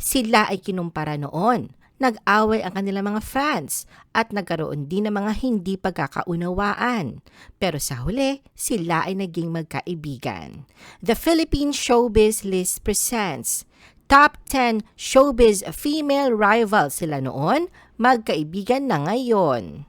Sila ay kinumpara noon. Nag-away ang kanilang mga fans at nagkaroon din ng mga hindi pagkakaunawaan. Pero sa huli, sila ay naging magkaibigan. The Philippine Showbiz List presents Top 10 Showbiz Female Rivals sila noon, magkaibigan na ngayon.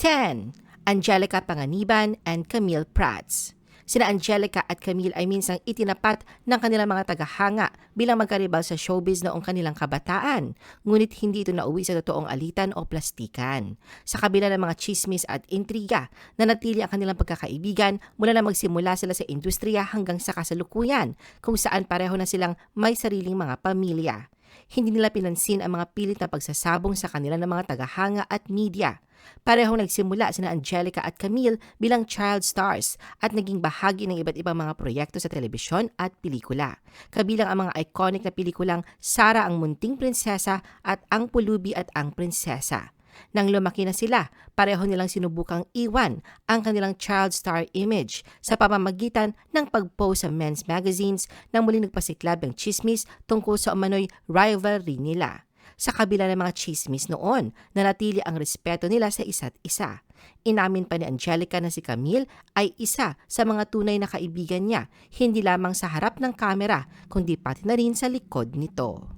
10. Angelica Panganiban and Camille Prats. Sina Angelica at Camille ay minsang itinapat ng kanilang mga tagahanga bilang magkaribal sa showbiz noong kanilang kabataan, ngunit hindi ito nauwi sa totoong alitan o plastikan. Sa kabila ng mga chismis at intriga, nanatili ang kanilang pagkakaibigan mula na magsimula sila sa industriya hanggang sa kasalukuyan, kung saan pareho na silang may sariling mga pamilya. Hindi nila pinansin ang mga pilit na pagsasabong sa kanila ng mga tagahanga at media. Parehong nagsimula sina Angelica at Camille bilang child stars at naging bahagi ng iba't ibang mga proyekto sa telebisyon at pelikula. Kabilang ang mga iconic na pelikulang Sara ang Munting Prinsesa at Ang Pulubi at Ang Prinsesa. Nang lumaki na sila, pareho nilang sinubukang iwan ang kanilang child star image sa pamamagitan ng pag-post sa men's magazines na muling nagpasiklab ng chismis tungkol sa umano'y rivalry nila. Sa kabila ng mga chismis noon, nanatili ang respeto nila sa isa't isa. Inamin pa ni Angelica na si Camille ay isa sa mga tunay na kaibigan niya, hindi lamang sa harap ng kamera, kundi pati na rin sa likod nito.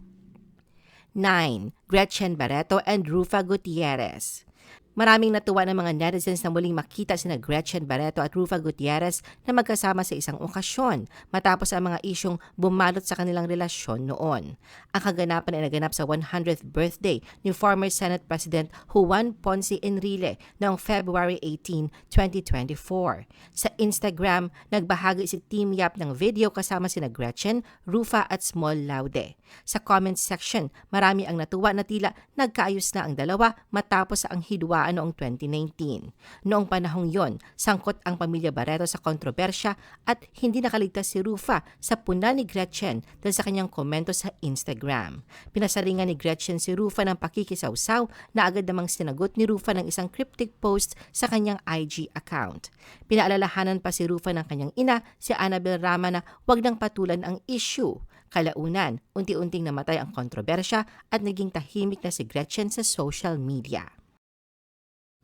9. Gretchen Barreto and Rufa Gutierrez Maraming natuwa ng mga netizens na muling makita sina Gretchen Barreto at Rufa Gutierrez na magkasama sa isang okasyon matapos ang mga isyong bumalot sa kanilang relasyon noon. Ang kaganapan ay naganap sa 100th birthday ni former Senate President Juan Ponce Enrile noong February 18, 2024. Sa Instagram, nagbahagi si Team Yap ng video kasama sina Gretchen, Rufa at Small Laude. Sa comment section, marami ang natuwa na tila nagkaayos na ang dalawa matapos ang hidwa digmaan noong 2019. Noong panahong yon, sangkot ang pamilya Barreto sa kontrobersya at hindi nakaligtas si Rufa sa puna ni Gretchen dahil sa kanyang komento sa Instagram. Pinasaringan ni Gretchen si Rufa ng pakikisawsaw na agad namang sinagot ni Rufa ng isang cryptic post sa kanyang IG account. Pinaalalahanan pa si Rufa ng kanyang ina, si Annabel Rama na wag nang patulan ang issue. Kalaunan, unti-unting namatay ang kontrobersya at naging tahimik na si Gretchen sa social media.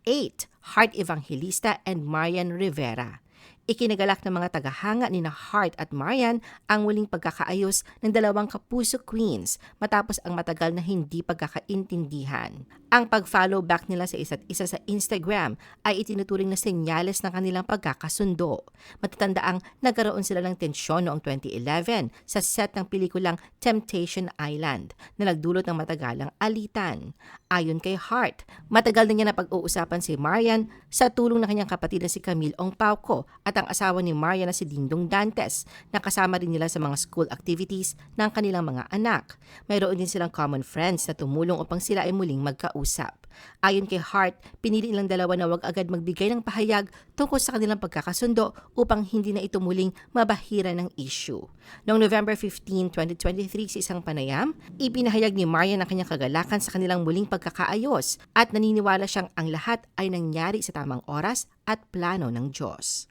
8. Heart Evangelista and Marian Rivera. Ikinagalak ng mga tagahanga ni na Hart at Marian ang muling pagkakaayos ng dalawang kapuso queens matapos ang matagal na hindi pagkakaintindihan. Ang pag-follow back nila sa isa't isa sa Instagram ay itinuturing na senyales ng kanilang pagkakasundo. Matatanda ang nagkaroon sila ng tensyon noong 2011 sa set ng pelikulang Temptation Island na nagdulot ng matagalang alitan. Ayon kay Hart, matagal na niya na pag-uusapan si Marian sa tulong ng kanyang kapatid na si Camille Ongpauco at ang asawa ni Maria na si Dingdong Dantes na kasama rin nila sa mga school activities ng kanilang mga anak. Mayroon din silang common friends na tumulong upang sila ay muling magkausap. Ayon kay Hart, pinili nilang dalawa na wag agad magbigay ng pahayag tungkol sa kanilang pagkakasundo upang hindi na ito muling mabahira ng issue. Noong November 15, 2023 sa isang panayam, ipinahayag ni Maria ang kanyang kagalakan sa kanilang muling pagkakaayos at naniniwala siyang ang lahat ay nangyari sa tamang oras at plano ng Diyos.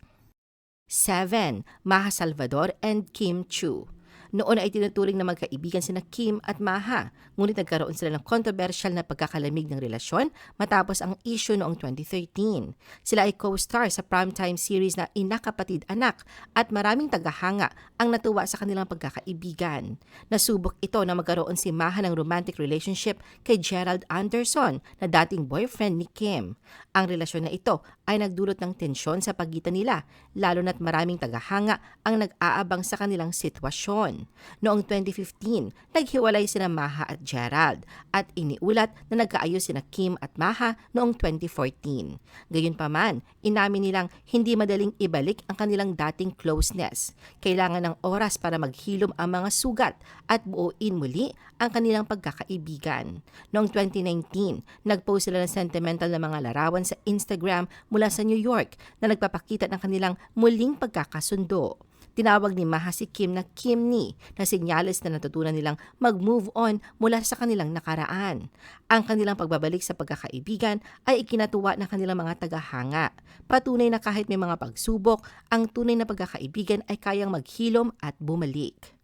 7. Maha Salvador and Kim Chu. Noon ay tinuturing na magkaibigan sina Kim at Maha, ngunit nagkaroon sila ng controversial na pagkakalamig ng relasyon matapos ang issue noong 2013. Sila ay co-star sa primetime series na Inakapatid Anak at maraming tagahanga ang natuwa sa kanilang pagkakaibigan. Nasubok ito na magkaroon si Maha ng romantic relationship kay Gerald Anderson na dating boyfriend ni Kim. Ang relasyon na ito ay nagdulot ng tensyon sa pagitan nila, lalo na't maraming tagahanga ang nag-aabang sa kanilang sitwasyon. Noong 2015, naghiwalay sina Maha at Gerald at iniulat na nagkaayos sina Kim at Maha noong 2014. Gayunpaman, inamin nilang hindi madaling ibalik ang kanilang dating closeness. Kailangan ng oras para maghilom ang mga sugat at buuin muli ang kanilang pagkakaibigan. Noong 2019, nagpost sila ng sentimental na mga larawan sa Instagram mula sa New York na nagpapakita ng kanilang muling pagkakasundo. Tinawag ni Maha si Kim na Kim Ni na senyales na natutunan nilang mag-move on mula sa kanilang nakaraan. Ang kanilang pagbabalik sa pagkakaibigan ay ikinatuwa ng kanilang mga tagahanga. Patunay na kahit may mga pagsubok, ang tunay na pagkakaibigan ay kayang maghilom at bumalik.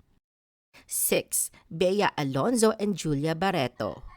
6. Bea Alonzo and Julia Barreto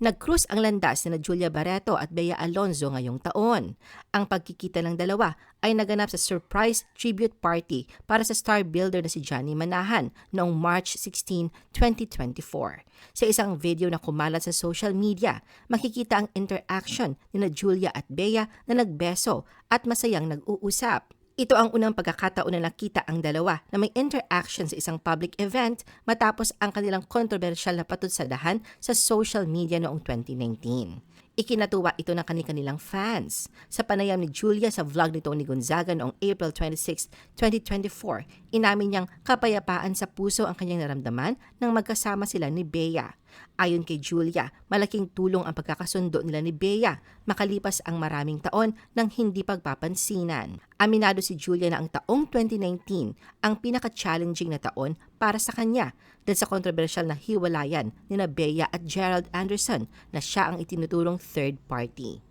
Nag-cruise ang landas ni Julia Barreto at Bea Alonzo ngayong taon. Ang pagkikita ng dalawa ay naganap sa surprise tribute party para sa star builder na si Johnny Manahan noong March 16, 2024. Sa isang video na kumalat sa social media, makikita ang interaction ni Julia at Bea na nagbeso at masayang nag-uusap. Ito ang unang pagkakataon na nakita ang dalawa na may interaction sa isang public event matapos ang kanilang kontrobersyal na patutsadahan sa social media noong 2019. Ikinatuwa ito ng kanilang fans. Sa panayam ni Julia sa vlog ni Tony Gonzaga noong April 26, 2024, inamin niyang kapayapaan sa puso ang kanyang naramdaman nang magkasama sila ni Bea. Ayon kay Julia, malaking tulong ang pagkakasundo nila ni Bea makalipas ang maraming taon ng hindi pagpapansinan. Aminado si Julia na ang taong 2019 ang pinaka-challenging na taon para sa kanya dahil sa kontrobersyal na hiwalayan ni na Bea at Gerald Anderson na siya ang itinuturong third party.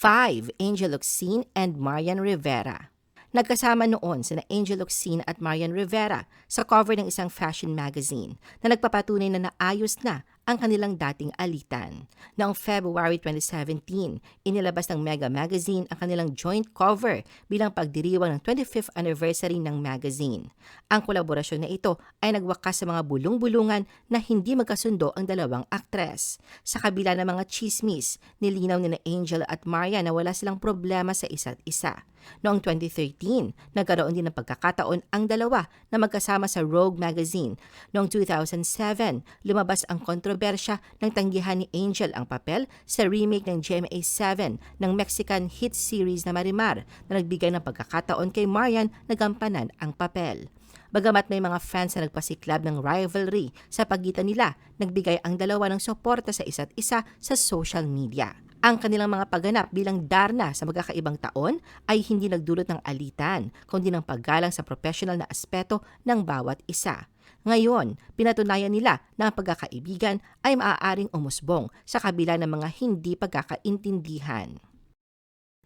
5. Angel Oxine and Marian Rivera Nagkasama noon sina Angel Oxine at Marian Rivera sa cover ng isang fashion magazine na nagpapatunay na naayos na ang kanilang dating alitan. Noong February 2017, inilabas ng Mega Magazine ang kanilang joint cover bilang pagdiriwang ng 25th anniversary ng magazine. Ang kolaborasyon na ito ay nagwakas sa mga bulong-bulungan na hindi magkasundo ang dalawang aktres. Sa kabila ng mga chismis, nilinaw ni na Angel at Maria na wala silang problema sa isa't isa. Noong 2013, nagkaroon din ng pagkakataon ang dalawa na magkasama sa Rogue Magazine. Noong 2007, lumabas ang kontrobersya ng tanggihan ni Angel ang papel sa remake ng GMA7 ng Mexican hit series na Marimar na nagbigay ng pagkakataon kay Marian na gampanan ang papel. Bagamat may mga fans na nagpasiklab ng rivalry sa pagitan nila, nagbigay ang dalawa ng suporta sa isa't isa sa social media. Ang kanilang mga pagganap bilang Darna sa magkakaibang taon ay hindi nagdulot ng alitan, kundi ng paggalang sa professional na aspeto ng bawat isa. Ngayon, pinatunayan nila na ang pagkakaibigan ay maaaring umusbong sa kabila ng mga hindi pagkakaintindihan.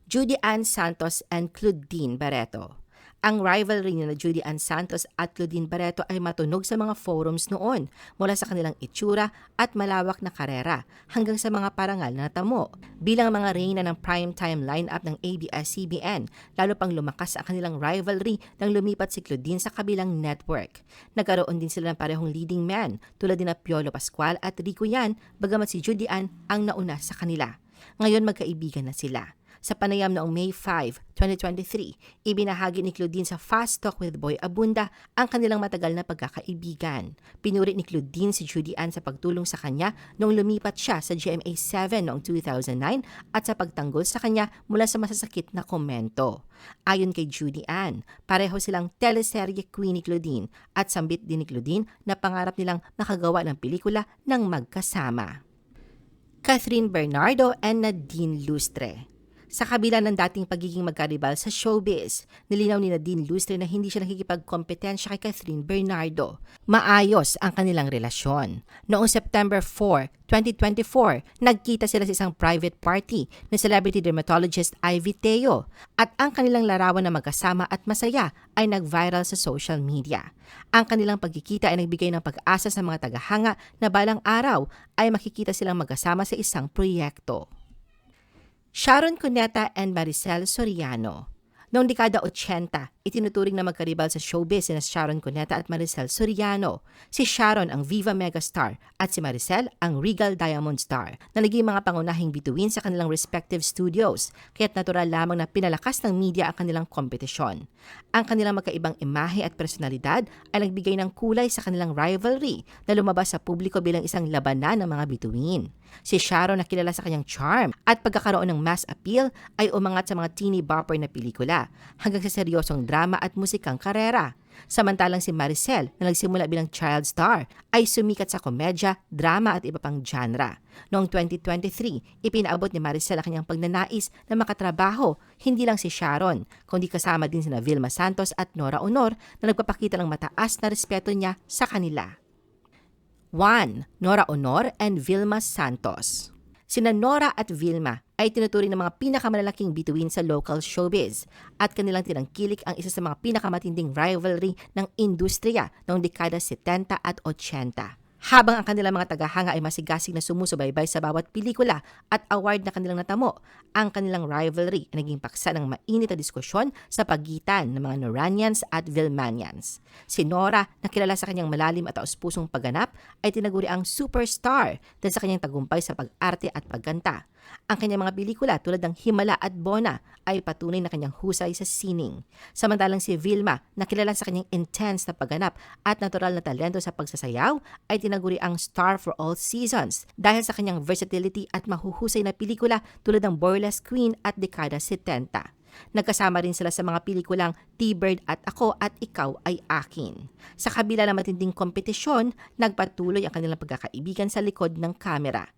Judy Ann Santos and Claudine Barreto ang rivalry ni na Judy Ann Santos at Claudine Barreto ay matunog sa mga forums noon mula sa kanilang itsura at malawak na karera hanggang sa mga parangal na natamo. Bilang mga reyna ng primetime lineup ng ABS-CBN, lalo pang lumakas ang kanilang rivalry nang lumipat si Claudine sa kabilang network. Nagkaroon din sila ng parehong leading man tulad ni na Piolo Pascual at Rico Yan bagamat si Judy Ann ang nauna sa kanila. Ngayon magkaibigan na sila. Sa panayam noong May 5, 2023, ibinahagi ni Claudine sa Fast Talk with Boy Abunda ang kanilang matagal na pagkakaibigan. Pinuri ni Claudine si Judy Ann sa pagtulong sa kanya noong lumipat siya sa GMA7 noong 2009 at sa pagtanggol sa kanya mula sa masasakit na komento. Ayon kay Judy Ann, pareho silang teleserye queen ni Claudine at sambit din ni Claudine na pangarap nilang makagawa ng pelikula ng magkasama. Catherine Bernardo and Nadine Lustre sa kabila ng dating pagiging magkaribal sa showbiz, nilinaw ni Nadine Lustre na hindi siya nakikipagkompetensya kay Catherine Bernardo. Maayos ang kanilang relasyon. Noong September 4, 2024, nagkita sila sa isang private party ng celebrity dermatologist Ivy Teo at ang kanilang larawan na magkasama at masaya ay nag-viral sa social media. Ang kanilang pagkikita ay nagbigay ng pag-asa sa mga tagahanga na balang araw ay makikita silang magkasama sa isang proyekto. Sharon Cuneta and Maricel Soriano. Noong dekada 80, itinuturing na magkaribal sa showbiz na Sharon Cuneta at Maricel Soriano. Si Sharon ang Viva Megastar at si Maricel ang Regal Diamond Star na naging mga pangunahing bituin sa kanilang respective studios kaya't natural lamang na pinalakas ng media ang kanilang kompetisyon. Ang kanilang magkaibang imahe at personalidad ay nagbigay ng kulay sa kanilang rivalry na lumabas sa publiko bilang isang labanan ng mga bituin. Si Sharon na kilala sa kanyang charm at pagkakaroon ng mass appeal ay umangat sa mga teeny bopper na pelikula hanggang sa seryosong drama at musikang karera. Samantalang si Maricel na nagsimula bilang child star ay sumikat sa komedya, drama at iba pang genre. Noong 2023, ipinaabot ni Maricel ang kanyang pagnanais na makatrabaho hindi lang si Sharon, kundi kasama din sina Vilma Santos at Nora Honor na nagpapakita ng mataas na respeto niya sa kanila. 1. Nora Honor and Vilma Santos Sina Nora at Vilma ay tinuturing ng mga pinakamalalaking bituin sa local showbiz at kanilang tinangkilik ang isa sa mga pinakamatinding rivalry ng industriya noong dekada 70 at 80. Habang ang kanilang mga tagahanga ay masigasig na sumusubaybay sa bawat pelikula at award na kanilang natamo, ang kanilang rivalry ay naging paksa ng mainit na diskusyon sa pagitan ng mga Noranians at Vilmanians. Si Nora, na kilala sa kanyang malalim at taus-pusong pagganap, ay tinaguri ang superstar dahil sa kanyang tagumpay sa pag-arte at pagganta. Ang kanyang mga pelikula tulad ng Himala at Bona ay patunay na kanyang husay sa sining. Samantalang si Vilma, na kilala sa kanyang intense na pagganap at natural na talento sa pagsasayaw, ay tinaguri ang star for all seasons dahil sa kanyang versatility at mahuhusay na pelikula tulad ng Burlesque Queen at Dekada 70. Nagkasama rin sila sa mga pelikulang T-Bird at Ako at Ikaw ay Akin. Sa kabila ng matinding kompetisyon, nagpatuloy ang kanilang pagkakaibigan sa likod ng kamera.